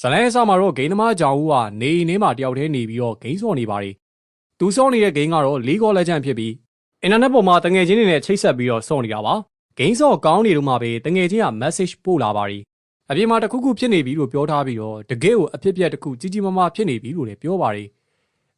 ဇလိုင်းအစမှာတော့ဂိမ်းသမားကြောင်ဦးကနေအိမ်ထဲမှာတယောက်တည်းနေပြီးတော့ဂိမ်းဆော့နေပါတယ်သူဆော့နေတဲ့ဂိမ်းကတော့ League of Legends ဖြစ်ပြီးအင်တာနက်ပေါ်မှာတငယ်ချင်းတွေနဲ့ချိတ်ဆက်ပြီးတော့ဆော့နေတာပါဂိမ်းဆော့ကောင်းနေတော့မှပဲတငယ်ချင်းက message ပို့လာပါတယ်အပြင်မှာတစ်ခုခုဖြစ်နေပြီလို့ပြောထားပြီးတော့တကယ့်ကိုအဖြစ်ပြက်တစ်ခုကြီးကြီးမားမားဖြစ်နေပြီလို့လည်းပြောပါတယ်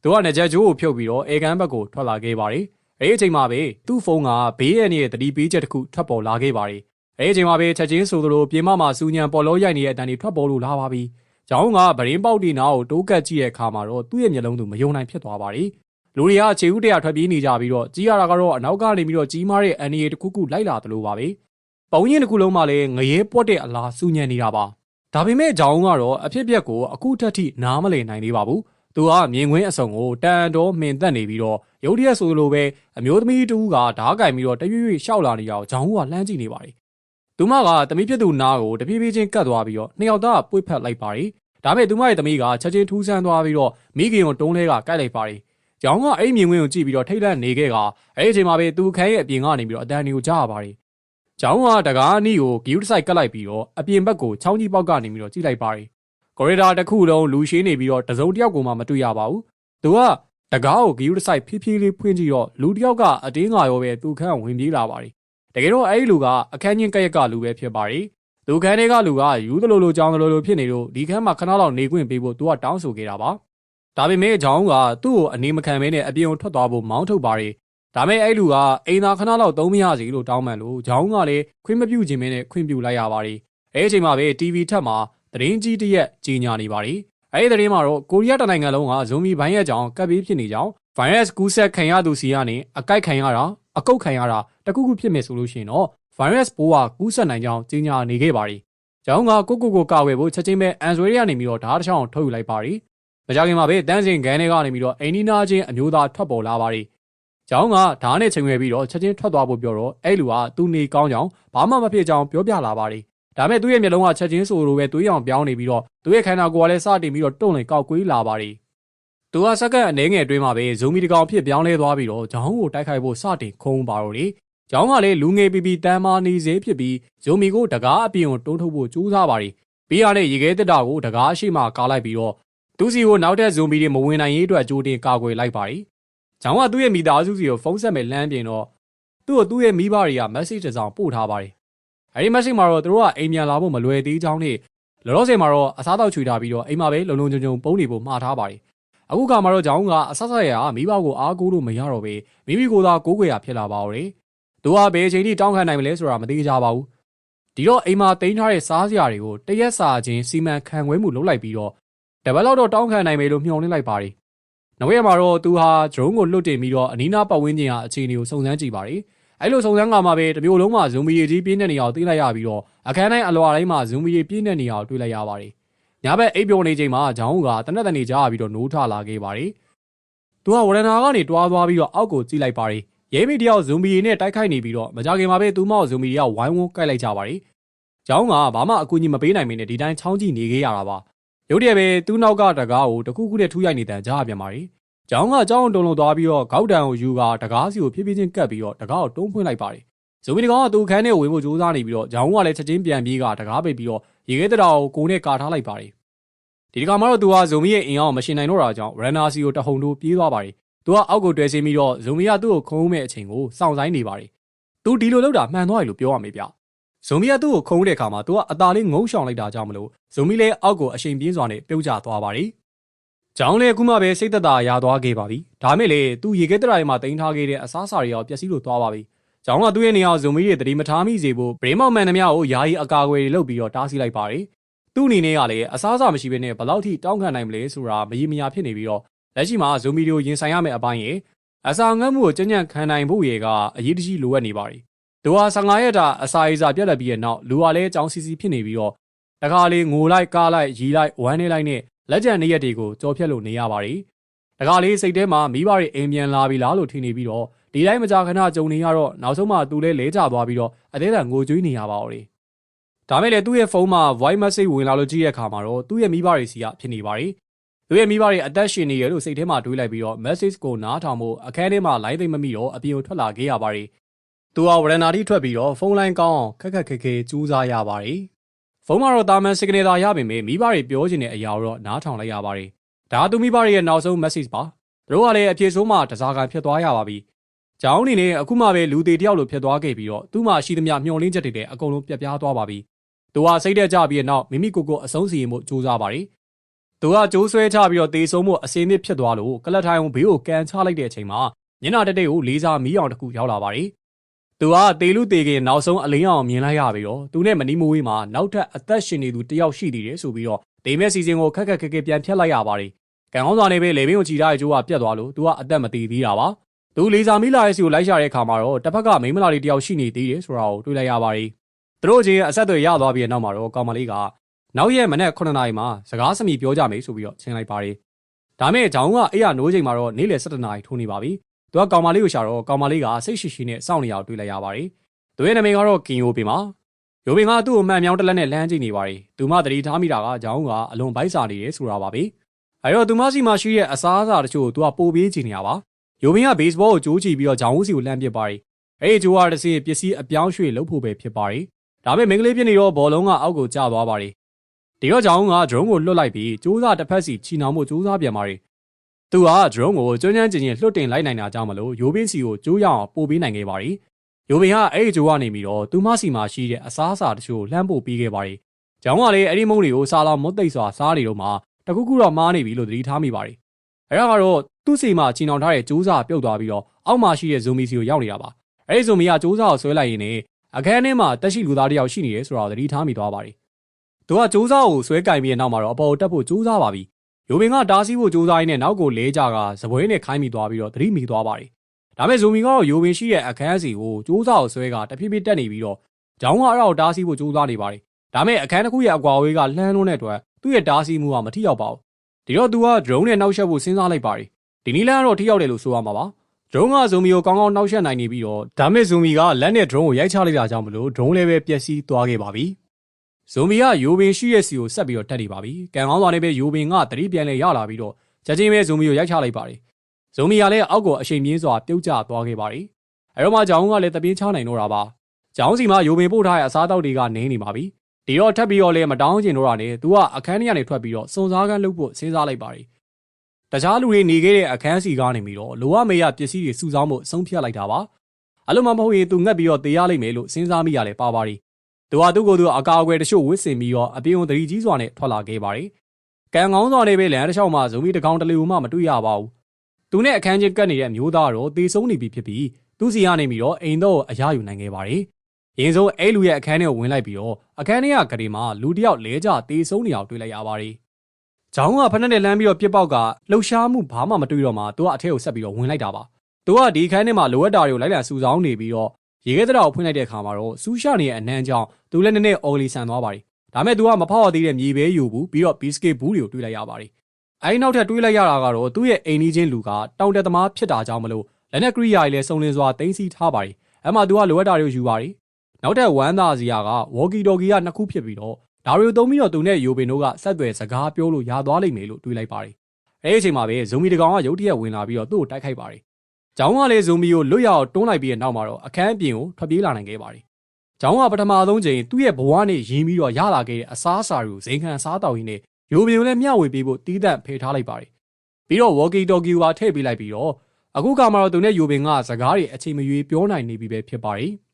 သူကငကြက်ကျိုးကိုဖြုတ်ပြီးတော့အေကန်ဘက်ကိုထွက်လာခဲ့ပါတယ်အဲဒီအချိန်မှာပဲသူ့ဖုန်းကဘေးရန်ရဲ့တတိပေးချက်တစ်ခုထွက်ပေါ်လာခဲ့ပါတယ်အဲဒီအချိန်မှာပဲချက်ချင်းဆိုသလိုပြင်မမှာစူညံပေါ်လို့ရိုက်နေတဲ့အတန်တွေထွက်ပေါ်လို့လာပါပြီ။ ကျောင်းကဗရင်ပေါက်တီနာကိုတိုးကတ်ကြည့်တဲ့အခါမှာတော့သူ့ရဲ့မျက်လုံးသူမယုံနိုင်ဖြစ်သွားပါတယ်။လူတွေကခြေဦးတရထွက်ပြေးနေကြပြီးတော့ကြီးရတာကတော့အနောက်ကနေပြီးတော့ကြီးမားတဲ့အန်ရီတစ်ခုခုလိုက်လာသလိုပါပဲ။ပုံရင်တစ်ခုလုံးမှလည်းငရဲပွက်တဲ့အလားစူညံနေတာပါ။ဒါပေမဲ့ကျောင်းကတော့အဖြစ်ပြက်ကိုအခုထက်ထိနားမလည်နိုင်သေးပါဘူး။သူကမြင်ကွင်းအစုံကိုတန်တော်မှင်သက်နေပြီးတော့ရုတ်တရက်ဆိုလိုပဲအမျိုးသမီးတူကဓားကင်ပြီးတော့တရွေ့ရွေ့ရှောက်လာနေကြအောင်ဂျောင်းကလှမ်းကြည့်နေပါတယ်။ သူမကတမီးဖြစ်သူနားကိုတပြေးပြေးချင်းကတ်သွားပြီးတော့နှစ်ယောက်သားပွေ့ဖက်လိုက်ပါတယ်။ဒါပေမဲ့သူမရဲ့တမီးကချက်ချင်းထူးဆန်းသွားပြီးတော့မိခင်ကိုတုံးလဲကကိုက်လိုက်ပါတယ်။ကျောင်းကအဲ့မြင်ကွင်းကိုကြည့်ပြီးတော့ထိတ်လန့်နေခဲ့ကအဲ့ဒီအချိန်မှာပဲသူခန်းရဲ့အပြင်ကနေပြီးတော့အတန်တွေကိုကြားရပါတယ်။ကျောင်းကတကားအနီးကိုဂီယူတစ်ဆိုင်ကတ်လိုက်ပြီးတော့အပြင်ဘက်ကိုချောင်းကြီးပေါက်ကနေပြီးတော့ကြည့်လိုက်ပါတယ်။ကော်ရီဒါတစ်ခုလုံးလူရှင်းနေပြီးတော့တစုံတစ်ယောက်ကိုမှမတွေ့ရပါဘူး။သူကတကားကိုဂီယူတစ်ဆိုင်ဖြည်းဖြည်းလေးဖွင့်ကြည့်တော့လူတစ်ယောက်ကအတင်းငါရောပဲသူခန်းဝင်ပြေးလာပါတယ်။ တကယ်တော့အဲ့ဒီလူကအခန်းချင်းကရက်ကလူပဲဖြစ်ပါတယ်။လူခန်းတွေကလူကယူသလိုလိုကြောင်းသလိုလိုဖြစ်နေလို့ဒီခန်းမှာခဏလောက်နေခွင့်ပေးဖို့သူကတောင်းဆိုခဲ့တာပါ။ဒါပေမဲ့အကြောင်းကသူ့ကိုအနေမခံမဲနဲ့အပြင်ကိုထွက်သွားဖို့မောင်းထုတ်ပါတယ်။ဒါမဲ့အဲ့လူကအိမ်သာခဏလောက်သုံးမရစီလို့တောင်းပန်လို့ဂျောင်းကလည်းခွင့်မပြုခြင်းမဲနဲ့ခွင့်ပြုလိုက်ရပါတယ်။အဲ့ဒီအချိန်မှာပဲ TV ထက်မှာသတင်းကြီးတစ်ရက်ကြီးညာနေပါတယ်။အဲ့ဒီသတင်းမှာတော့ကိုရီးယားတနိုင်ငံလုံးကဇွန်မီဘိုင်းရဲ့ကြောင်ကပ်ပြီးဖြစ်နေကြောင်း virus ကူးစက်ခံရသူစီကနေအကိုက်ခံရတာ အကုတ်ခံရတာတခုခုဖြစ်မယ်ဆိုလို့ရှိရင်တော့ virus ပိုးကကူးစက်နိုင်ကြောင်းကြေညာနေခဲ့ပါတယ်။ကျောင်းကကိုကိုကိုကာဝယ်ဖို့ချက်ချင်းပဲ Android ကနေပြီးတော့ဓာတ်တစ်ချောင်းထုတ်ယူလိုက်ပါတယ်။မကြခင်မှာပဲတန်းစင်ကန်တွေကနေပြီးတော့အိန္ဒိနာချင်းအမျိုးသားထွက်ပေါ်လာပါတယ်။ကျောင်းကဓာတ်နဲ့ချိန်ရွယ်ပြီးတော့ချက်ချင်းထွက်သွားဖို့ပြောတော့အဲ့လူကသူနေကောင်းကြောင်းဘာမှမဖြစ်ကြောင်းပြောပြလာပါတယ်။ဒါမဲ့သူ့ရဲ့မျက်လုံးကချက်ချင်းဆိုလိုပဲသွေးရောင်ပြောင်းနေပြီးတော့သူ့ရဲ့ခန္ဓာကိုယ်ကလည်းစတင်ပြီးတော့တုံ့လင်ကောက်ကွေးလာပါတယ်။ သူကစက္ကန့်အနေငယ်အတွင်းမှာပဲဇိုမီတကောင်ဖြစ်ပြောင်းလဲသွားပြီးတော့ဂျောင်းကိုတိုက်ခိုက်ဖို့စတင်ခုံးပါတော့တယ်။ကျောင်းကလည်းလူငယ်ပီပီတန်းမာနေစေဖြစ်ပြီးဇိုမီကိုတကားအပြင်ကိုတွန်းထုတ်ဖို့ကြိုးစားပါတယ်။ပြီးရတဲ့ရေခဲတက်တာကိုတကားရှိမှကားလိုက်ပြီးတော့သူစီကိုနောက်ထပ်ဇိုမီတွေမဝင်နိုင်ရေးအတွက်ကြိုတင်ကာကွယ်လိုက်ပါတယ်။ကျောင်းကသူ့ရဲ့မိသားစုစီကိုဖုန်းဆက်မဲ့လမ်းပြင်တော့သူ့ကိုသူ့ရဲ့မိဘတွေက message တစ်စောင်ပို့ထားပါတယ်။အဲဒီ message မှာတော့သူတို့ကအိမ်ပြန်လာဖို့မလွယ်သေးကြောင်းနဲ့လောလောဆယ်မှာတော့အစားတောက်ချွေထားပြီးတော့အိမ်မှာပဲလုံလုံခြုံခြုံပုံနေဖို့မှားထားပါတယ်။ အခုကမှတော့ကျောင်းကအဆဆရရမိဘကိုအားကိုးလို့မရတော့ပဲမိမိကိုယ်သာကိုးကွယ်ရဖြစ်လာပါတော့တယ်။သူကဘယ်အချိန်ထိတောင်းခံနိုင်မလဲဆိုတာမသိကြပါဘူး။ဒီတော့အိမ်မှာတင်ထားတဲ့စားစရာတွေကိုတရက်စာချင်းစီမံခန့်ခွဲမှုလုပ်လိုက်ပြီးတော့တပတ်လောက်တော့တောင်းခံနိုင်မယ်လို့မျှော်လင့်လိုက်ပါတယ်။နောက်ရက်မှာတော့သူဟာဒရုန်းကိုလွတ်တင်ပြီးတော့အနီးနားပတ်ဝန်းကျင်ဟာအခြေအနေကိုစုံစမ်းကြည့်ပါတယ်။အဲ့လိုစုံစမ်းကမှပဲတမျိုးလုံးမှာဇွန်မီရီကြီးပြင်းတဲ့နေရာကိုသိလိုက်ရပြီးတော့အခန်းတိုင်းအလွာတိုင်းမှာဇွန်မီရီပြင်းတဲ့နေရာကိုတွေ့လိုက်ရပါတယ်။ ညဘက်အိပ်ပျော်နေချိန်မှာဂျောင်းကတနက်တနေကြားပြီးတော့နိုးထလာခဲ့ပါတယ်။သူကဝရနာကနေတွားသွားပြီးတော့အောက်ကိုကြည့်လိုက်ပါတယ်။ရဲမီတယောက်ဇွန်မီရီနဲ့တိုက်ခိုက်နေပြီးတော့မကြခင်မှာပဲသူမောက်ဇွန်မီရီကဝိုင်းဝန်းကိုက်လိုက်ကြပါတယ်။ဂျောင်းကဘာမှအကူအညီမပေးနိုင်မင်းနဲ့ဒီတိုင်းချောင်းကြည့်နေခဲ့ရတာပါ။ရုတ်တရက်ပဲသူ့နောက်ကတကားကိုတခုခုနဲ့ထူးရိုက်နေတဲ့ကြားပြန်ပါတယ်။ကျောင်းကကြောင်းတုံလုံးသွားပြီးတော့ခေါက်တံကိုယူကတကားစီကိုဖြည်းဖြည်းချင်းကတ်ပြီးတော့တကားကိုတွန်းဖွင့်လိုက်ပါတယ်။ ဇိုမီတကောင်ကသူ့ခန်းထဲကိုဝင်ဖို့ကြိုးစားနေပြီးတော့ကျောင်းကလည်းချက်ချင်းပြန်ပြေးကတကားပိတ်ပြီးတော့ရေခဲတရာကိုကိုနဲ့ကာထားလိုက်ပါတယ်။ဒီတခါမှတော့သူကဇိုမီရဲ့အင်အားကိုမရှင်နိုင်တော့တာကြောင့်ရန်နာစီကိုတဟုန်တိုးပြေးသွားပါတယ်။သူကအောက်ကိုတွဲဆင်းပြီးတော့ဇိုမီကသူ့ကိုခုံးမဲ့အချိန်ကိုစောင့်ဆိုင်နေပါတယ်။သူဒီလိုလုပ်တာမှန်သွားပြီလို့ပြောရမယ်ဗျ။ဇိုမီကသူ့ကိုခုံးတဲ့အခါမှာသူကအသာလေးငုံရှောင်လိုက်တာကြောင့်မလို့ဇိုမီလည်းအောက်ကိုအချိန်ပြင်းစွာနဲ့ပြုတ်ကျသွားပါတယ်။ကျောင်းလည်းအခုမှပဲစိတ်သက်သာရသွားခဲ့ပါပြီ။ဒါမဲ့လေသူရေခဲတရာထဲမှာတင်ထားခဲ့တဲ့အစားအစာတွေရောပျက်စီးလို့သွားပါပြီ။ ကျောင်းကသူ့ရဲ့နေရာဇိုမီရဲ့တတိမထားမိစေဖို့ဗရေမောက်မန်နှမကိုယာယီအကာအကွယ်တွေလုပ်ပြီးတော့တားဆီးလိုက်ပါတယ်။သူ့အနေနဲ့ကလည်းအစားအစာမရှိဘဲနဲ့ဘလောက်ထိတောင်းခံနိုင်မလဲဆိုတာမရေမရာဖြစ်နေပြီးတော့လက်ရှိမှာဇိုမီတွေကိုရင်ဆိုင်ရမယ့်အပိုင်းရဲ့အစာငတ်မှုကိုကြံ့ကြံ့ခံနိုင်ဖို့ရေကအရေးတကြီးလိုအပ်နေပါတယ်။သူဟာ15ရက်တာအစာအိစာပြက်လက်ပြီးတဲ့နောက်လူဟာလည်းအကြောင်းစီစီဖြစ်နေပြီးတော့တခါလေငိုလိုက်ကားလိုက်ရီလိုက်ဝမ်းနေလိုက်နဲ့လက်ကျန်နေရက်တွေကိုကြော်ဖြတ်လို့နေရပါတယ်။တခါလေစိတ်ထဲမှာမိဘတွေအိမ်ပြန်လာပြီလားလို့ထင်နေပြီးတော့ ဒီတိုင်းမကြာခဏကြုံနေရတော့နောက်ဆုံးမှသူလဲလဲကျသွားပြီးတော့အသေးအငိုကြွေးနေရပါတော့တယ်။ဒါမဲ့လည်းသူ့ရဲ့ဖုန်းမှာ voice message ဝင်လာလို့ကြည့်ရတဲ့အခါမှာတော့သူ့ရဲ့မိဘတွေစီကဖြစ်နေပါတယ်။သူ့ရဲ့မိဘတွေအသက်ရှင်နေရလို့စိတ်ထဲမှာတွေးလိုက်ပြီးတော့ message ကိုနားထောင်ဖို့အခန်းထဲမှာ line သိမ့်မမိတော့အပြင်ကိုထွက်လာခဲ့ရပါတယ်။သူဟာဝရဏာတိထွက်ပြီးတော့ဖုန်းလိုင်းကောင်းအောင်ခက်ခက်ခဲခဲကြိုးစားရပါတယ်။ဖုန်းမှာတော့တာမန်စကနေသာရပေမဲ့မိဘတွေပြောချင်တဲ့အရာကိုတော့နားထောင်လိုက်ရပါတယ်ဒါသူမိဘတွေရဲ့နောက်ဆုံး message ပါသူတို့ကလည်းအပြေဆုံးမှတစားကန်ဖြစ်သွားရပါပြီ။ ကျောင်းအနေနဲ့အခုမှပဲလူသေးတယောက်လိုဖြစ်သွားခဲ့ပြီးတော့သူ့မှာရှိသမျှမျှော်လင့်ချက်တွေလည်းအကုန်လုံးပြတ်ပြားသွားပါပြီ။သူကစိတ်တက်ကြပြီးတဲ့နောက်မိမိကိုယ်ကိုအဆုံးစီရင်မှုစူးစမ်းပါတယ်။သူကကြိုးဆွဲချပြီးတော့တေဆုံးမှုအစင်းနစ်ဖြစ်သွားလို့ကလတ်ထိုင်ဘေးကိုကန်ချလိုက်တဲ့အချိန်မှာညနာတက်တဲ့ကိုလေးစားမီးအောင်တစ်ခုရောက်လာပါတယ်။သူကတေလူတေခင်နောက်ဆုံးအလင်းအောင်မြင်လိုက်ရပြီးတော့သူနဲ့မနီမဝေးမှာနောက်ထပ်အသက်ရှင်နေသူတယောက်ရှိသေးတယ်ဆိုပြီးတော့ဒေမဲစီစဉ်ကိုခက်ခက်ခက်ခက်ပြန်ဖြတ်လိုက်ရပါတယ်ကံကောင်းစွာနဲ့ပဲလေဘင်းကိုချီထားတဲ့ကျိုးကပြတ်သွားလို့သူကအသက်မသေးသေးတာပါ သူလေစာမီလာရဲ့စီကိုလိုက်ရှာတဲ့အခါမှာတော့တစ်ဖက်ကမိန်းမလာလေးတယောက်ရှိနေသေးတယ်ဆိုတာကိုတွေ့လိုက်ရပါတယ်သူတို့ချင်းအဆက်အသွယ်ရသွားပြီးတဲ့နောက်မှာတော့ကောင်မလေးကနောက်ရက်မနက်9နာရီမှာစကားစမြည်ပြောကြမယ်ဆိုပြီးတော့ချင်းလိုက်ပါတယ်ဒါမဲ့ဂျောင်းကအဲ့ရနိုးချိန်မှာတော့နေ့လယ်7နာရီထိုးနေပါပြီသူကကောင်မလေးကိုရှာတော့ကောင်မလေးကစိတ်ရှိရှိနဲ့စောင့်နေရအောင်တွေ့လိုက်ရပါတယ်သူရဲ့နာမည်ကတော့ကင်ယိုပင်ပါယိုပင်ကသူ့ကိုမှန်မြောင်းတလက်နဲ့လမ်းကြည့်နေပါတယ်သူမှသတိထားမိတာကဂျောင်းကအလွန်ဗိုက်စာနေတယ်ဆိုတာပါပဲအဲတော့သူမစီမှာရှိတဲ့အစားအစာတချို့ကိုသူကပို့ပေးချင်နေရပါ ယိုဘင်းကဘေးစ်ဘောကိုကြိုးချီပြီးတော့ဂျောင်ဦးစီကိုလှမ်းပစ်ပါတယ်အဲ့ဒီကြိုးရတဲ့စီပစ္စည်းအပြောင်းရွှေ့လုပ်ဖို့ပဲဖြစ်ပါတယ်ဒါပေမဲ့မင်္ဂလေးပြနေတော့ဘောလုံးကအောက်ကိုကျသွားပါတယ်ဒီတော့ဂျောင်ကဒရုန်းကိုလွတ်လိုက်ပြီးကြိုးစားတစ်ဖက်စီချီနှောင်မှုကြိုးစားပြန်ပါတယ်သူကဒရုန်းကိုကျွမ်းကျွမ်းကျင်ကျင်လွှတ်တင်လိုက်နိုင်တာကြောင့်မလို့ယိုဘင်းစီကိုကြိုးရအောင်ပို့ပေးနိုင်ခဲ့ပါတယ်ယိုဘင်းကအဲ့ဒီကြိုးကနေပြီးတော့သူမစီမှာရှိတဲ့အစားအစာတချို့လှမ်းပို့ပေးခဲ့ပါတယ်။ကျောင်းကလည်းအဲ့ဒီမုံတွေကိုစားလောင်မွတ်သိပ်စွာစားနေတော့မှတခုခုတော့မားနေပြီလို့သတိထားမိပါတယ်။အဲဒါကတော့ သူ့စီမှာချီနှောင်ထားတဲ့ကြိုးစားပြုတ်သွားပြီးတော့အောက်မှာရှိတဲ့ဇိုမီစီကိုရောက်နေတာပါ။အဲဒီဇိုမီကကြိုးစားကိုဆွဲလိုက်ရင်လည်းအခန်းထဲမှာတက်ရှိလူသားတယောက်ရှိနေတယ်ဆိုတော့သတိထားမိသွားပါတယ်။သူကကြိုးစားကိုဆွဲကင်ပြီးတဲ့နောက်မှာတော့အပေါ်တက်ဖို့ကြိုးစားပါပြီ။ယိုဘင်ကတားဆီးဖို့ကြိုးစားရင်းနဲ့နောက်ကိုလဲကြကဇပွဲနဲ့ခိုင်းမိသွားပြီးတော့သတိမိသွားပါတယ်။ဒါပေမဲ့ဇိုမီကတော့ယိုဘင်ရှိတဲ့အခန်းစီကိုကြိုးစားကိုဆွဲကတဖြည်းဖြည်းတက်နေပြီးတော့ဂျောင်းကအဲ့ဒါကိုတားဆီးဖို့ကြိုးစားနေပါတယ်။ဒါပေမဲ့အခန်းတစ်ခုရဲ့အကွာအဝေးကလှမ်းလွန်းတဲ့အတွက်သူ့ရဲ့တားဆီးမှုကမထိရောက်ပါဘူးဒီတော့သူက drone နဲ့နှောက်ယှက်ဖို့စဉ်းစားလိုက်ပါတယ် ဒီနီလန်ကတော့ထိရောက်တယ်လို့ဆိုရမှာပါ drone ကဇိုမီကိုကောင်းကောင်းနှောက်ယှက်နိုင်နေပြီးတော့ဒါမဲ့ဇိုမီကလက်နဲ့ drone ကိုရိုက်ချလိုက်တာကြောင့်မလို့ drone လည်းပဲပျက်စီးသွားခဲ့ပါပြီဇိုမီကယိုဘင်ရှိရဲ့စီကိုဆက်ပြီးတော့တက်နေပါပြီကံကောင်းစွာနဲ့ပဲယိုဘင်ကတတိပြန်လဲရလာပြီးတော့ချက်ချင်းပဲဇိုမီကိုရိုက်ချလိုက်ပါတယ်ဇိုမီကလည်းအောက်ကိုအချိန်ပြင်းစွာပြုတ်ကျသွားခဲ့ပါတယ်အဲတော့မှဂျောင်းကလည်းတပြင်းချနိုင်တော့တာပါဂျောင်းစီမှာယိုဘင်ပို့ထားတဲ့အစားအသောက်တွေကနင်းနေပါပြီဒီတော့ထပ်ပြီးတော့လည်းမတောင်းကျင်တော့တာနဲ့သူကအခန်းထဲကနေထွက်ပြီးတော့စုံစားကန်းလုပ်ဖို့စဉ်းစားလိုက်ပါတယ် တခြားလူတွေနေခဲ့တဲ့အခန်းစီကနေပြီးတော့လိုအပ်မေရပစ္စည်းတွေစုဆောင်းဖို့ဆုံးဖြတ်လိုက်တာပါအဲ့လိုမှမဟုတ်ရင်သူငတ်ပြီးတော့တေးရလိမ့်မယ်လို့စဉ်းစားမိရလဲပါပါရီသူဟာသူ့ကိုယ်သူအကာအကွယ်တချို့ဝစ်စင်ပြီးတော့အပြင်းုံတတိကြီးစွာနဲ့ထွက်လာခဲ့ပါတယ်ကံကောင်းစွာနဲ့ပဲလမ်းတစ်လျှောက်မှာဇုံမီတကောင်တလေမှမတွေ့ရပါဘူးသူနဲ့အခန်းချင်းကပ်နေတဲ့မျိုးသားတော့တေဆုံးနေပြီဖြစ်ပြီးသူစီကနေပြီးတော့အိမ်တော့အရယူနိုင်ခဲ့ပါတယ်ရင်ဆုံးအဲလူရဲ့အခန်းထဲကိုဝင်လိုက်ပြီးတော့အခန်းထဲကဂရေမှာလူတယောက်လဲကျတေဆုံးနေအောင်တွေ့လိုက်ရပါတယ်။ ဂျောင်းကဖက်နဲ့လမ်းပြီးတော့ပြစ်ပေါက်ကလှုပ်ရှားမှုဘာမှမတွေ့တော့မှသူကအထက်ကိုဆက်ပြီးတော့ဝင်လိုက်တာပါ။သူကဒီခန်းထဲမှာလိုအပ်တာတွေကိုလိုက်လံစူဆောင်းနေပြီးတော့ရေခဲတရာကိုဖွင့်လိုက်တဲ့အခါမှာတော့စူးရှနေတဲ့အနှမ်းကြောင့်သူလည်းနည်းနည်းအော်လီဆန်သွားပါတယ်။ဒါမဲ့သူကမဖောက်ရသေးတဲ့မြေပဲယူဘူးပြီးတော့ဘီစကစ်ဘူးတွေကိုတွေ့လိုက်ရပါတယ်။အဲဒီနောက်ထပ်တွေးလိုက်ရတာကတော့သူ့ရဲ့အိမ်ကြီးချင်းလူကတောင်တက်သမားဖြစ်တာကြောင့်မလို့လက်နက်ကရိယာတွေလည်းစုံလင်စွာတင်စီထားပါတယ်။အဲမှာသူကလိုအပ်တာတွေကိုယူပါတယ်။နောက်ထပ်ဝမ်းသာစရာကဝေါ်ကီတော်ကီကနှစ်ခုဖြစ်ပြီးတော့ ဒါတွေကိုသုံးပြီးတော့သူနဲ့ယိုဘင်တို့ကဆက်သွယ်စကားပြောလို့ရသွားလိမ့်မယ်လို့တွေးလိုက်ပါတယ်။အဲဒီအချိန်မှာပဲဇိုမီတကောင်ကရုတ်တရက်ဝင်လာပြီးတော့သူ့ကိုတိုက်ခိုက်ပါတယ်။ကျောင်းကလည်းဇိုမီကိုလွတ်ရအောင်တွန်းလိုက်ပြီးတဲ့နောက်မှာတော့အခန်းအပြင်ကိုထွက်ပြေးလာနိုင်ခဲ့ပါတယ်။ကျောင်းကပထမဆုံးချိန်သူ့ရဲ့ဘဝနဲ့ရင်းပြီးတော့ရလာခဲ့တဲ့အစားအစာတွေကိုဇိမ်ခံစားတောက်ရင်းနဲ့ယိုဘင်ကိုလည်းမျှဝေပေးဖို့တီးတန့်ဖယ်ထားလိုက်ပါတယ်။ပြီးတော့ဝေါ်ကီတော်ကီကိုပါထည့်ပေးလိုက်ပြီးတော့အခုကမှတော့သူနဲ့ယိုဘင်ကစကားတွေအချိန်မရွေးပြောနိုင်နေပြီပဲဖြစ်ပါတယ်။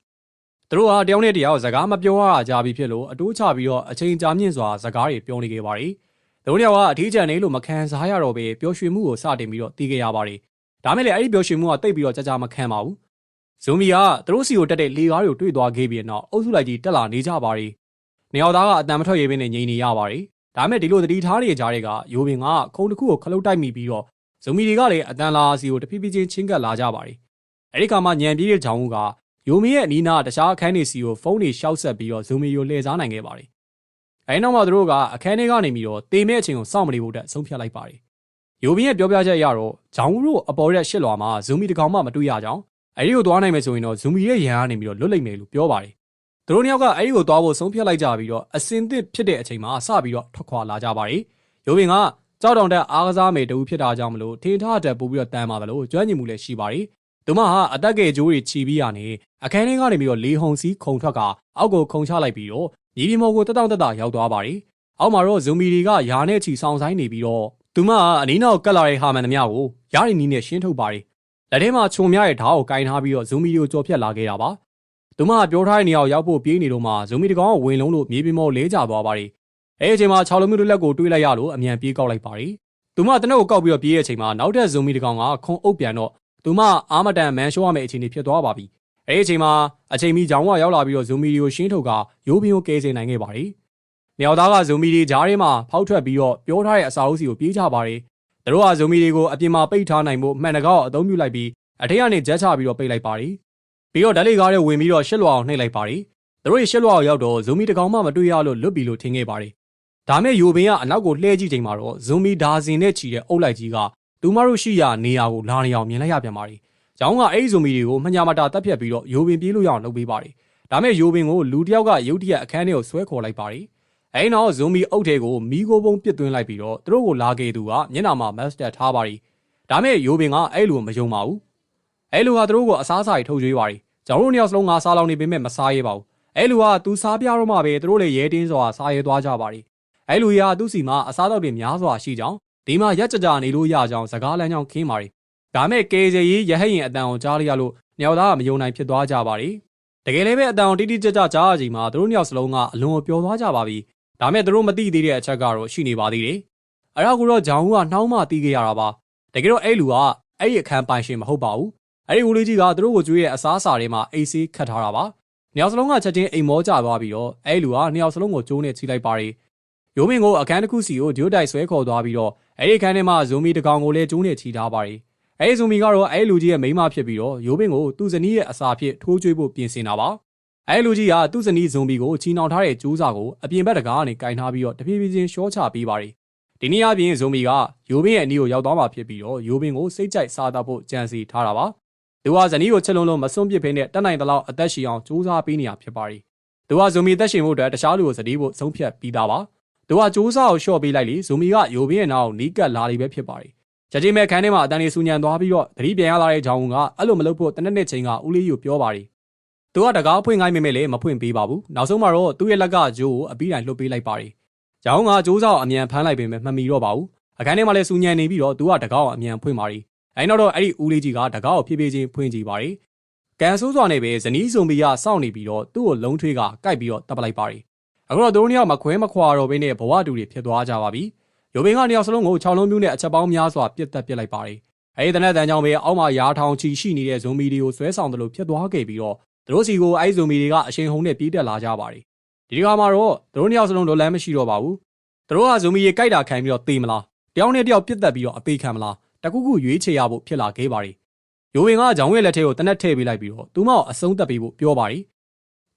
သူတို့ဟာတယောက်နဲ့တယောက်စကားမပြောရတာကြာပြီဖြစ်လို့အတိုးချပြီးတော့အချိန်ကြာမြင့်စွာစကားတွေပြောနေခဲ့ပါတယ်။သူတို့ယောက်ကအထီးကျန်နေလို့မခံစားရတော့ပဲပျော်ရွှင်မှုကိုစတင်ပြီးတော့တီးခဲ့ရပါတယ်။ဒါမဲ့လည်းအဲ့ဒီပျော်ရွှင်မှုကတိတ်ပြီးတော့ကြာကြာမခံပါဘူး။ဇိုမီကသူတို့စီကိုတက်တဲ့လေကားတွေကိုတွေ့သွားခဲ့ပြီးတော့အုပ်စုလိုက်ကြီးတက်လာနေကြပါတယ်။နေရောက်သားကအတန်မထွက်ရေးပင်းနဲ့ငြိမ်နေရပါတယ်။ဒါမဲ့ဒီလိုတတိထားနေကြတဲ့ကယိုဘင်ကခုံတစ်ခုကိုခလုတ်တိုက်မိပြီးတော့ဇိုမီတွေကလည်းအတန်လာစီကိုတဖြည်းဖြည်းချင်းချင်းကပ်လာကြပါတယ်။အဲဒီကမှညံပြေးတဲ့ချောင်းက ယိုမီရဲ့အနီးနားတခြားအခန်းတွေစီကိုဖုန်းတွေရှောက်ဆက်ပြီးတော့ဇိုမီကိုလှည့်စားနိုင်ခဲ့ပါတယ်။အဲဒီနောက်မှာသူတို့ကအခန်းထဲကနေပြီးတော့တေမဲ့အချိန်ကိုစောင့်မနေဖို့အတွက်ဆုံးဖြတ်လိုက်ပါတယ်။ယိုမီရဲ့ပြောပြချက်အရတော့ဂျောင်ဝူတို့အပေါ်ရက်ရှစ်လွာမှာဇိုမီတကောင်မှမတွေ့ရကြောင်းအဲဒီကိုသွားနိုင်မယ်ဆိုရင်တော့ဇိုမီရဲ့ရန်ကနေပြီးတော့လွတ်လိမ့်မယ်လို့ပြောပါတယ်။သူတို့နှစ်ယောက်ကအဲဒီကိုသွားဖို့ဆုံးဖြတ်လိုက်ကြပြီးတော့အစင်သစ်ဖြစ်တဲ့အချိန်မှာစပြီးတော့ထွက်ခွာလာကြပါတယ်။ယိုဘင်ကကြောက်တောင်တက်အားကစားမေတူဖြစ်တာကြောင့်မလို့ထင်ထားတဲ့ပို့ပြီးတော့တန်းပါသလိုကျွမ်းကျင်မှုလည်းရှိပါတယ် သူမဟာအတက်ကယ်ကြိုးတွေခြီးပြီးရနေအခန်းထဲကနေပြီးတော့လေဟုန်စီးခုံထွက်ကအောက်ကိုခုံချလိုက်ပြီးတော့မြေပြင်ပေါ်ကိုတက်တောင့်တက်တာရောက်သွားပါတယ်။အောက်မှာတော့ဇွန်မီတွေကယာနဲ့ချီဆောင်ဆိုင်နေပြီးတော့သူမကအနီးနောက်ကတ်လာတဲ့ဟာမန်သမျှကိုယာရီနီးနဲ့ရှင်းထုတ်ပါတယ်။လက်ထဲမှာခြုံများရဲ့ဓာတ်ကိုကင်ထားပြီးတော့ဇွန်မီတွေကိုကြော်ဖြတ်လာခဲ့တာပါ။သူမကပြောထားတဲ့နေရာကိုရောက်ဖို့ပြေးနေတော့မှဇွန်မီတကောင်ကဝင်လုံးလို့မြေပြင်ပေါ်လဲကျသွားပါတယ်။အဲဒီအချိန်မှာ6လုံးမျိုးလက်ကိုတွေးလိုက်ရလို့အမြန်ပြေးကောက်လိုက်ပါတယ်။သူမတနက်ကိုကောက်ပြီးတော့ပြေးတဲ့အချိန်မှာနောက်ထပ်ဇွန်မီတကောင်ကခုံအုပ်ပြန်တော့ သူမအာမတန်မန်ရှိုးရမယ့်အခြေအနေဖြစ်သွားပါပြီ။အဲဒီအချိန်မှာအချိန်မီကြောင်ကရောက်လာပြီးတော့ဇွန်မီတွေကိုရှင်းထုတ်ကရိုးပင်ကိုကယ်ဆယ်နိုင်ခဲ့ပါတယ်။မြောက်သားကဇွန်မီတွေဂျားထဲမှာဖောက်ထွက်ပြီးတော့ပြောထားတဲ့အစာအုပ်စီကိုပြေးကြပါတယ်။သူတို့ကဇွန်မီတွေကိုအပြင်မှာပိတ်ထားနိုင်ဖို့မှန်တကားကိုအသုံးပြုလိုက်ပြီးအထက်ကနေဂျက်ချပြီးတော့ပိတ်လိုက်ပါတယ်။ပြီးတော့ဓာတ်လေကားတွေဝင်ပြီးတော့ရှစ်လွှာအောင်နှိပ်လိုက်ပါတယ်။သူတို့ရဲ့ရှစ်လွှာကိုရောက်တော့ဇွန်မီတကောင်မှမတွေ့ရလို့လွတ်ပြီလို့ထင်ခဲ့ပါတယ်။ဒါမဲ့ယိုဘင်ကအနောက်ကိုလှည့်ကြည့်ချိန်မှာတော့ဇွန်မီဒါဇင်နဲ့ချီတဲ့အုပ်လိုက်ကြီးက သူမတို့ရှိရာနေရာကိုလာနေအောင်မြင်လိုက်ရပြန်ပါတယ်။ကျောင်းကအဲ့ဒီဇွန်မီတွေကိုမှညာမတာတက်ဖြတ်ပြီးတော့ယိုဘင်ပြေးလို့ရအောင်လုပ်ပေးပါတယ်။ဒါမဲ့ယိုဘင်ကိုလူတစ်ယောက်ကရုတ်တရက်အခန်းထဲကိုဆွဲခေါ်လိုက်ပါတယ်။အဲဒီနောက်ဇွန်မီအုပ်ထဲကိုမီးကိုပုံပစ်သွင်းလိုက်ပြီးတော့သူတို့ကိုလာခဲ့သူကမျက်နှာမှာမတ်စတာထားပါတယ်။ဒါမဲ့ယိုဘင်ကအဲ့လိုမယုံပါဘူး။အဲ့လိုကသူတို့ကိုအစားအစာတွေထုတ်ကြွေးပါတယ်။ကျောင်းတို့နှစ်ယောက်စလုံးငါစားလောင်နေပေမဲ့မစားရဲပါဘူး။အဲ့လိုကသူစားပြတော့မှပဲသူတို့လည်းရဲတင်းစွာစားရဲသွားကြပါတယ်။အဲ့လိုရသူစီမှာအစားတော့တွေများစွာရှိကြောင်း ဒီမှာရက်ကြကြနေလို့ရကြောင်းစကားလမ်းကြောင်းခင်းပါတယ်။ဒါမဲ့ကေဂျေကြီးရဟတ်ရင်အတန်အောင်ကြားလိုက်ရလို့ညောင်သားကမယုံနိုင်ဖြစ်သွားကြပါတယ်။တကယ်လည်းပဲအတန်အောင်တိတိကျကျကြားရချိန်မှာသူတို့နှစ်ယောက်စလုံးကအလွန်ပျော်သွားကြပါပြီ။ဒါမဲ့သူတို့မသိသေးတဲ့အချက်ကတော့ရှိနေပါသေးတယ်။အဲ့ဒါကိုတော့ဂျောင်ဦးကနှောင်းမှသိခဲ့ရတာပါ။တကယ်တော့အဲ့လူကအဲ့ဒီအခန်းပိုင်ရှင်မဟုတ်ပါဘူး။အဲ့ဒီဦးလေးကြီးကသူတို့ကိုကြွေးရဲ့အစားအစာတွေမှာအိတ်ဆေးခတ်ထားတာပါ။နှစ်ယောက်စလုံးကချက်ချင်းအိမ်မောကျသွားပြီးတော့အဲ့လူကနှစ်ယောက်စလုံးကိုကျိုးနဲ့ချိလိုက်ပါတယ်။ ရိုးမင်းကိုအခန်းတစ်ခုစီကိုဒျိုတိုက်ဆွဲခေါ်သွားပြီးတော့အဲ့ဒီအခန်းထဲမှာဇိုမီတကောင်ကိုလည်းကျိုးနဲ့ချီထားပါတယ်။အဲ့ဒီဇိုမီကတော့အဲ့လူကြီးရဲ့မိန်းမဖြစ်ပြီးတော့ရိုးမင်းကိုသူ့ဇနီးရဲ့အစာဖြစ်ထိုးကျွေးဖို့ပြင်ဆင်တာပါ။အဲ့လူကြီးကသူ့ဇနီးဇွန်ဘီကိုချီနှောင်ထားတဲ့ကျိုးစာကိုအပြင်ဘက်တကားကနေကင်ထားပြီးတော့တဖြည်းဖြည်းချင်းရှော့ချပေးပါတယ်။ဒီနေ့အပြင်ဇွန်ဘီကရိုးမင်းရဲ့အနီးကိုရောက်သွားမှာဖြစ်ပြီးတော့ရိုးမင်းကိုစိတ်ကြိုက်စားတော့ဖို့ကြံစီထားတာပါ။သူကဇနီးကိုချက်လုံးလုံးမစွန့်ပစ်ဖိနဲ့တက်နိုင်တဲ့လောက်အသက်ရှည်အောင်စူးစမ်းပေးနေရဖြစ်ပါတယ်။သူကဇွန်ဘီသက်ရှင်မှုအတွက်တခြားလူကိုစတီးဖို့ဆုံးဖြတ်ပြီးသားပါ။ သူကစူးစမ်းအောင်ရှော့ပေးလိုက်လေဇွန်ဘီကရိုးမင်းရဲ့နောက်နီးကပ်လာလိပဲဖြစ်ပါတယ်။ကြကြိမဲ့ခန်းထဲမှာအတန်လေးဆူညံသွားပြီးတော့သတိပြန်ရလာတဲ့ဂျောင်းကအဲ့လိုမလုပ်ဖို့တနက်နေ့ချိန်ကဦးလေးကိုပြောပါတယ်။သူကတကားဖွင့်ခိုင်းမိမဲ့လေမဖွင့်ပေးပါဘူး။နောက်ဆုံးမှာတော့သူ့ရဲ့လက်ကဂျိုးကိုအပီးတိုင်လှုပ်ပေးလိုက်ပါတယ်။ဂျောင်းကဂျိုးစောက်အမြန်ဖမ်းလိုက်ပေမဲ့မမီတော့ပါဘူး။အခန်းထဲမှာလည်းဆူညံနေပြီးတော့သူကတကားကိုအမြန်ဖွင့်ပါတယ်။အဲဒီနောက်တော့အဲ့ဒီဦးလေးကြီးကတကားကိုဖြည်းဖြည်းချင်းဖွင့်ကြည့်ပါတယ်။ကန်ဆိုးစွာနဲ့ပဲဇနီးစုံမီကစောင့်နေပြီးတော့သူ့ကိုလုံးထွေးကကိုက်ပြီးတော့တပ်ပလိုက်ပါတယ်။ အခုတော့သူတို့နှစ်ယောက်မခွဲမခွာတော့ဘဲနဲ့ဘဝတူတွေဖြစ်သွားကြပါပြီ။ရိုဘင်းကနှစ်ယောက်စလုံးကို6လုံးမျိုးနဲ့အချက်ပေါင်းများစွာပြစ်တက်ပစ်လိုက်ပါတယ်။အဲဒီတနက်တန်ကြောင့်ပဲအောက်မှာရာထောင်ချီရှိနေတဲ့ဇွန်မီတွေကိုဆွဲဆောင်တယ်လို့ဖြစ်သွားခဲ့ပြီးတော့သူတို့စီကိုအဲဒီဇွန်မီတွေကအရှင်ဟုန်နဲ့ပြေးတက်လာကြပါတယ်။ဒီဒီကမှာတော့သူတို့နှစ်ယောက်စလုံးလိုလန်းမရှိတော့ပါဘူး။သူတို့ကဇွန်မီတွေကြိုက်တာခံပြီးတော့တေးမလား။တယောက်နဲ့တယောက်ပြစ်တက်ပြီးတော့အပေးခံမလား။တကူကူရွေးချယ်ရဖို့ဖြစ်လာခဲ့ပါတယ်။ရိုဘင်းကဂျောင်းရဲ့လက်ထဲကိုတနက်ထည့်ပေးလိုက်ပြီးတော့သူမကိုအဆုံးသက်ပေးဖို့ပြောပါတယ်။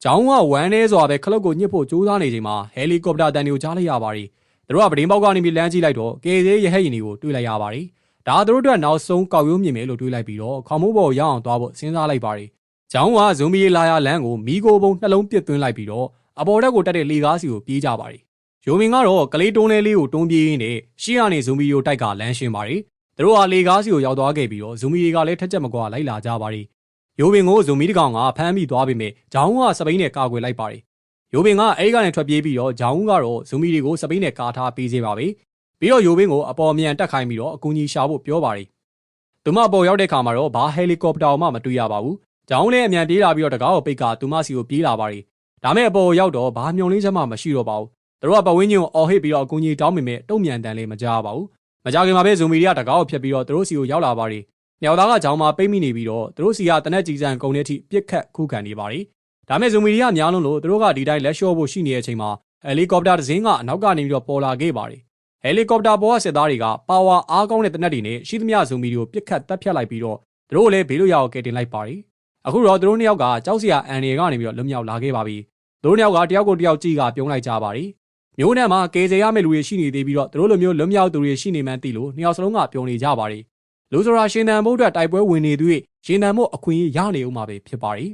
ဂျောင်းကဝမ်းနေစွာပဲခလုတ်ကိုညှစ်ဖို့ကြိုးစားနေချိန်မှာဟယ်လီကော်ပတာတန်တွေကိုကြားလိုက်ရပါတယ်။သူတို့ကပဒင်းပေါက်ကနေပြီးလမ်းကြည့်လိုက်တော့ကေသေးရဟက်ရင်တွေကိုတွေ့လိုက်ရပါတယ်။ဒါသူတို့အတွက်နောက်ဆုံးကောက်ရိုးမြင်မယ်လို့တွေးလိုက်ပြီးတော့ခေါမိုးပေါ်ရောက်အောင်သွားဖို့စဉ်းစားလိုက်ပါတယ်။ဂျောင်းကဇွန်မီလာယာလမ်းကိုမီးကိုပုံနှလုံးပစ်သွင်းလိုက်ပြီးတော့အပေါ်တက်ကိုတက်တဲ့လေကားစီကိုပြေးကြပါတယ်။ယိုမင်ကတော့ကလေးတွန်းလေးလေးကိုတွန်းပြေးရင်းနဲ့ရှီကနေဇွန်မီကိုတိုက်ကလမ်းရှင်းပါတယ်။သူတို့ကလေကားစီကိုရောက်သွားခဲ့ပြီးတော့ဇွန်မီတွေကလည်းထက်ချက်မကွာလိုက်လာကြပါတယ်။ ယိုဘင်ကိုဇွန်မီတကောင်ကဖမ်းမိသွားပေမဲ့ဂျောင်းကစပိန်နဲ့ကာကွယ်လိုက်ပါတယ်။ယိုဘင်ကအဲဒီကနေထွက်ပြေးပြီးတော့ဂျောင်းကတော့ဇွန်မီတွေကိုစပိန်နဲ့ကာထားပေးစေပါပဲ။ပြီးတော့ယိုဘင်ကိုအပေါ်မြန်တက်ခိုင်းပြီးတော့အကူကြီးရှာဖို့ပြောပါတယ်။သူမအပေါ်ရောက်တဲ့ခါမှာတော့ဘာဟယ်လီကော်ပတာမှမတွေ့ရပါဘူး။ဂျောင်းလည်းအမြန်ပြေးလာပြီးတော့တကားကိုပိတ်ကသူမစီကိုပြေးလာပါတယ်။ဒါမဲ့အပေါ်ရောက်တော့ဘာမျောလင်းချက်မှမရှိတော့ပါဘူး။သူတို့ကပဝင်းချင်းကိုအော်ဟစ်ပြီးတော့အကူကြီးတောင်းပေမဲ့တုံ့ပြန်တန်လေးမကြားပါဘူး။မကြခင်မှာပဲဇွန်မီတွေကတကားကိုဖျက်ပြီးတော့သူတို့စီကိုရောက်လာပါတယ်။ မြောက်သားကဂျောင်းမှာပိတ်မိနေပြီးတော့သူတို့စီကတနက်ကြီးစံကုန်တဲ့အထိပြစ်ခတ်ခုခံနေပါတယ်။ဒါမဲ့ဇွန်မီတွေကများလုံးလို့သူတို့ကဒီတိုင်းလက်လျှော့ဖို့ရှိနေတဲ့အချိန်မှာဟယ်လီကော်ပတာတစ်စင်းကအနောက်ကနေပြီးတော့ပေါ်လာခဲ့ပါတယ်။ဟယ်လီကော်ပတာပေါ်ကစစ်သားတွေကပါဝါအားကောင်းတဲ့တနက်တွေနဲ့ရှိသမျှဇွန်မီတွေကိုပြစ်ခတ်တပ်ဖြတ်လိုက်ပြီးတော့သူတို့လည်းဘေးလို့ရအောင်ကယ်တင်လိုက်ပါတယ်။အခုတော့သူတို့နှစ်ယောက်ကကြောက်စရာအန်ရီကနေပြီးတော့လွတ်မြောက်လာခဲ့ပါပြီ။သူတို့နှစ်ယောက်ကတယောက်ကိုတယောက်ကြည့်ကပြုံးလိုက်ကြပါတယ်။မျိုးနဲ့မှာကယ်ဆယ်ရမယ့်လူတွေရှိနေသေးပြီးတော့သူတို့လိုမျိုးလွတ်မြောက်သူတွေရှိနေမှန်းသိလို့နှစ်ယောက်စလုံးကပြုံးနေကြပါတယ်။ လူဆိုတာရှင်သန်ဖို့အတွက်တိုက်ပွဲဝင်နေသူတွေရှင်သန်ဖို့အခွင့်အရေးရနေဦးမှာပဲဖြစ်ပါတယ်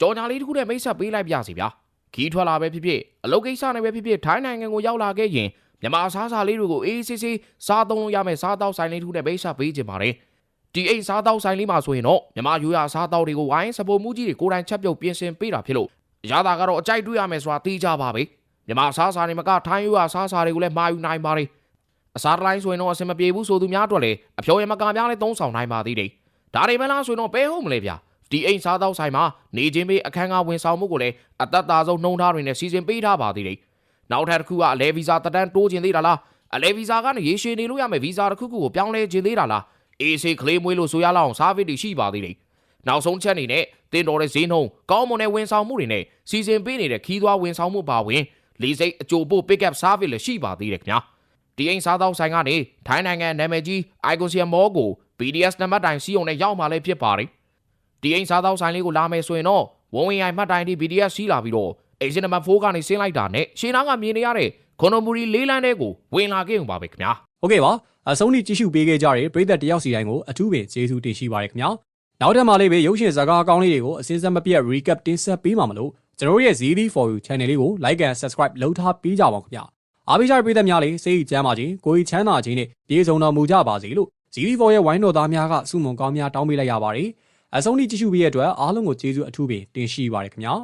ကြော်ညာလေးတစ်ခုနဲ့မိတ်ဆက်ပေးလိုက်ပြစီဗျာခီးထွက်လာပဲဖြစ်ဖြစ်အလုပ်ကိစ္စနဲ့ပဲဖြစ်ဖြစ်ထိုင်းနိုင်ငံကိုရောက်လာခဲ့ရင်မြန်မာစားစာလေးတွေကိုအေးဆေးဆေးစားသုံးလို့ရမယ်စားတောက်ဆိုင်လေးတစ်ခုနဲ့မိတ်ဆက်ပေးခြင်းပါတယ်ဒီအိတ်စားတောက်ဆိုင်လေးမှာဆိုရင်တော့မြန်မာရိုးရာစားတောက်တွေကိုဝိုင်းစပိုမှုကြီးတွေကိုယ်တိုင်ချက်ပြုတ်ပြင်ဆင်ပေးတာဖြစ်လို့အရသာကတော့အကြိုက်တွေ့ရမယ်ဆိုတာသိကြပါပဲမြန်မာအစားအစာတွေမကထိုင်းရိုးအစားအစာတွေကိုလည်းမှာယူနိုင်ပါတယ် အစားတိုင်းဆိုရင်တော့အဆင်မပြေဘူးဆိုသူများအတွက်လည်းအဖြော်ရမကများလည်းသုံးဆောင်နိုင်ပါသေးတယ်ဒါတွေမလားဆိုရင်တော့ဘဲဟုတ်မလဲဗျာဒီအိမ်စားသောက်ဆိုင်မှာနေချင်းပေးအခန်းကားဝင်ဆောင်မှုကိုလည်းအသက်သာဆုံးနှုံထားတွေနဲ့စီစဉ်ပေးထားပါသေးတယ်နောက်ထပ်တစ်ခုကအလဲဗီဇာတက်တန်းတိုးခြင်းသေးတာလားအလဲဗီဇာကနေရေရှည်နေလို့ရမယ်ဗီဇာတစ်ခုခုကိုပြောင်းလဲခြင်းသေးတာလားအေးဆေးကလေးမွေးလို့ဆိုရလောက်အောင်စားဗစ်တွေရှိပါသေးတယ်နောက်ဆုံးချက်အနေနဲ့တင်တော်တဲ့ဈေးနှုန်းကောင်းမွန်တဲ့ဝန်ဆောင်မှုတွေနဲ့စီစဉ်ပေးနေတဲ့ခီးသွွားဝန်ဆောင်မှုပါဝင်လီစိတ်အကြိုပို့ pick up service လည်းရှိပါသေးတယ်ခင်ဗျာ ဒီအိမ်စားသောက်ဆိုင်ကနေထိုင်းနိုင်ငံနာမည်ကြီး Iconium Mall ကို BDS နံပါတ်တိုင်စီးုံနဲ့ရောက်မှလည်းဖြစ်ပါတယ်။ဒီအိမ်စားသောက်ဆိုင်လေးကိုလာမယ်ဆိုရင်တော့ဝန်ဝင်ရိုင်မှတ်တိုင်ဒီ BDS စီးလာပြီးတော့ exit number 4ကနေဆင်းလိုက်တာနဲ့ရှင်းသားကမြင်နေရတဲ့ခွန်တော်မူရီလေးလန်းတဲ့ကိုဝင်လာခဲ့ုံပါပဲခင်ဗျာ။ဟုတ်ကဲ့ပါ။အဆုံးထိကြည့်ရှုပေးခဲ့ကြတဲ့ပရိသတ်တယောက်စီတိုင်းကိုအထူးပင်ကျေးဇူးတင်ရှိပါရခင်ဗျာ။နောက်ထပ်မှလေးပဲရုပ်ရှင်ဇာတ်ကားအကောင်းလေးတွေကိုအစင်းစက်မပြတ် recap တင်ဆက်ပေးမှာမလို့ကျွန်တော်ရဲ့ ZD for you channel လေးကို like and subscribe လုပ်ထားပေးကြပါဦးခင်ဗျာ။ အားပေးကြတဲ့ပရိသတ်များလည်းစိတ်ချမ်းပါခြင်းကိုယ်ကြီးချမ်းသာခြင်းနဲ့ပြေဆုံးတော်မူကြပါစေလို့ ZD for ရဲ့ဝိုင်းတော်သားများကဆုမွန်ကောင်းများတောင်းပေးလိုက်ရပါတယ်အဆုံးထိကြည့်ရှုပေးတဲ့အတွက်အားလုံးကိုကျေးဇူးအထူးပင်တင်ရှိပါရခင်ဗျာ